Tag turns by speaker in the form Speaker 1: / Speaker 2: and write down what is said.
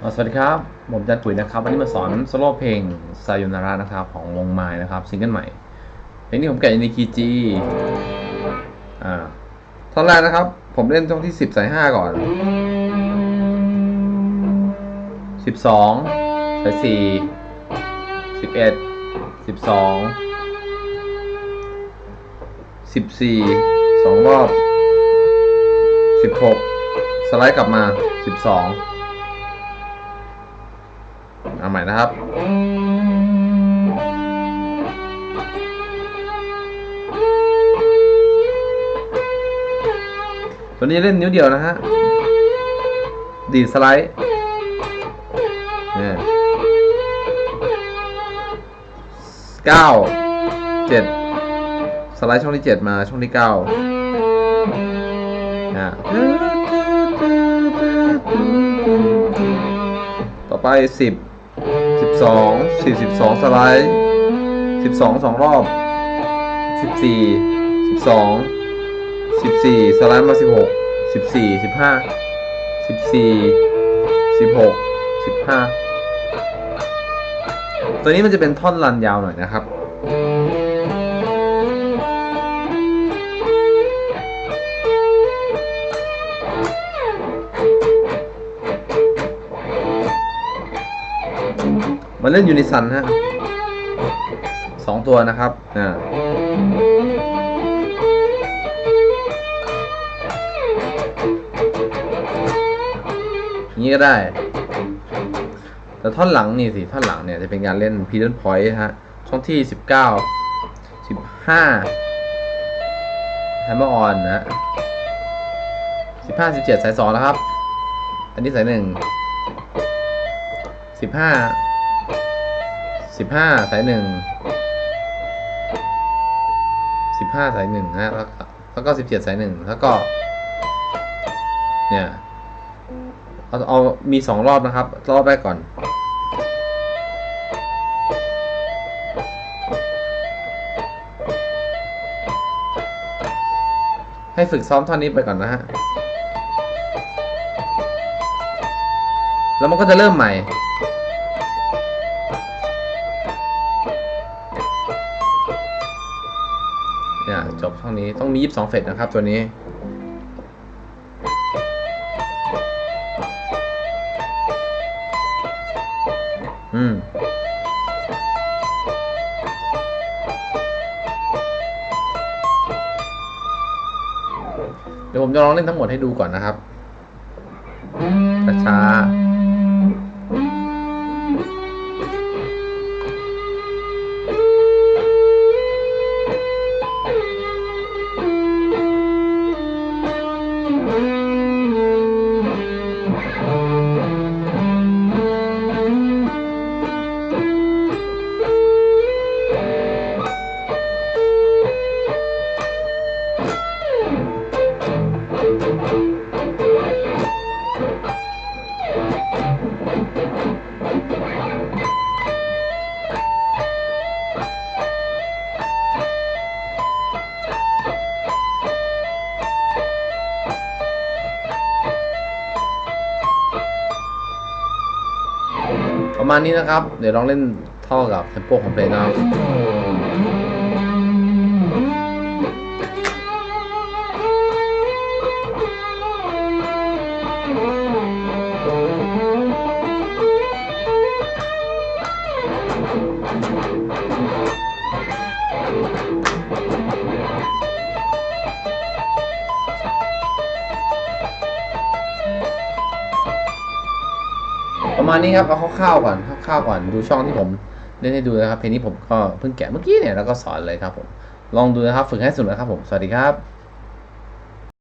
Speaker 1: สวัสดีครับ ผมจันปุ๋ยนะครับ วันนี้มาสอนโซโล่เพลงซา y ยนาระนะครับ ของวงไม้นะครับซิงเกิลใหม่ เพลงนี้ผมแกะในคีย์จีอ่าท่อนแรกนะครับ ผมเล่นช่องที่สิบใส่ห้าก่อนสิบสองใส่สี่สิบเอ็ดสิบสองสิบสี่สองรอบสิบหกสไลด์กลับมาสิบสอง เอาใหม่นะครับ ตัวนี้เล่นนิ้วเดียวนะฮะ ดีสไลด์เนี่ยเก้าเจ็ดสไลด์ช่องที่เจ็ดมาช่องที่เก้าอะต่อไปสิบ สิบสองสี่สิบสองสไลด์สิบสองสองรอบสิบสี่สิบสองสิบสี่สไลด์มาสิบหกสิบสี่สิบห้าสิบสี่สิบหกสิบห้าตัวนี้มันจะเป็นท่อนรันยาวหน่อยนะครับ มาเล่นยูนิซันฮะสองตัวนะครับอ่าอย่างนี้ก็ได้ แต่ท่อนหลังนี่สิท่อนหลังเนี่ยจะเป็นการเล่น p ี d ด n point ฮะ ช่องที่สิบเก้าสิบห้า hammer on นะฮะสิบห้าสิบเจ็ดสายสองแล้วครับ อันนี้สายหนึ่งสิบห้า สิบห้าสายหนึ่งสิบห้าสายหนึ่งนะฮะแล้วก็แล้วก็สิบเจ็ดสายหนึ่งแล้วก็ เนี่ยเอาเอามีสองรอบนะครับ รอบแรกก่อน ให้ฝึกซ้อมท่อนนี้ไปก่อนนะฮะ แล้วมันก็จะเริ่มใหม่ เนี่ยจบช่องนี้ต้องมี 22 เฟสนะครับตัวนี้อืมเดี๋ยวผมจะลองเล่นทั้งหมดให้ดูก่อนนะครับช้า ประมาณนี้นะครับ เดี๋ยวลองเล่นท่อกับเทมโปของเพลงนะครับปร มาณนี้ครับ เอาคร่าวๆก่อนคร่าวๆก่อนดูช่องที่ผมเล่นให้ดูนะครับเพลงนี้ผมก็เพิ่งแกะเมื่อกี้เนี่ยแล้วก็สอนเลยครับผมลองดูนะครับฝึกให้สุดนะครับผมสวัสดีครับ